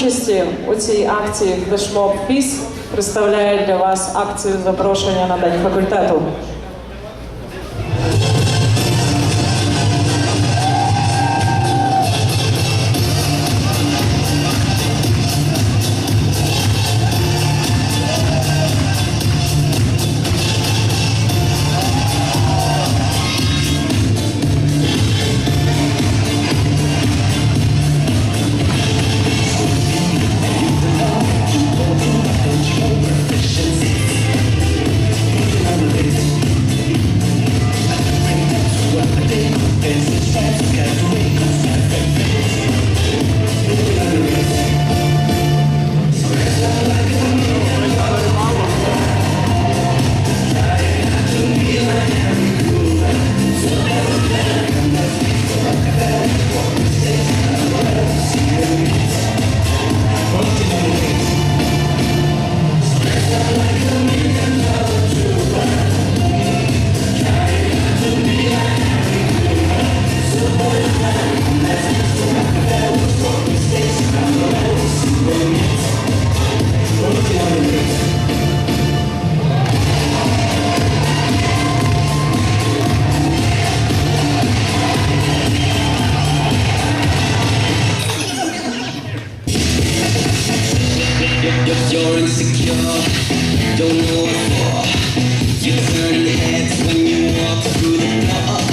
Участі у цій акції Флешмоб Фіс представляє для вас акцію запрошення на День факультету. You're insecure, don't know what for. You turn heads when you walk through the door.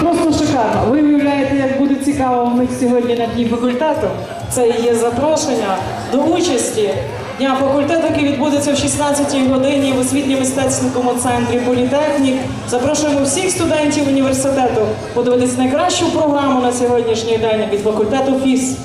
Просто шикарно. Ви уявляєте, як буде цікаво в них сьогодні на дні факультету. Це і є запрошення до участі дня факультету, який відбудеться в 16 годині в освітньо-мистецькому центрі Політехнік. Запрошуємо всіх студентів університету подивитись найкращу програму на сьогоднішній день від факультету ФІС.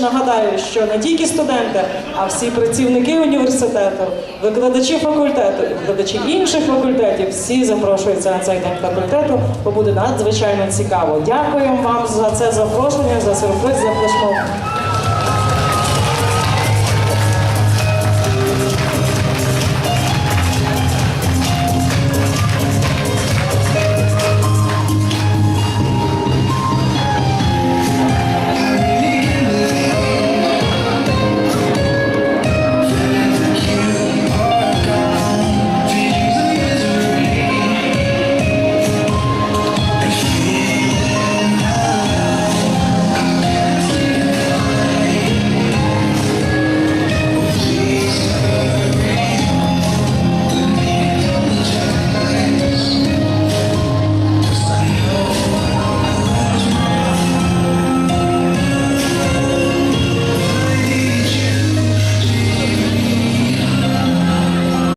Нагадаю, що не тільки студенти, а всі працівники університету, викладачі факультету і викладачі інших факультетів, всі запрошуються на цей день факультету, бо буде надзвичайно цікаво. Дякуємо вам за це запрошення, за сюрприз, за флешмоб.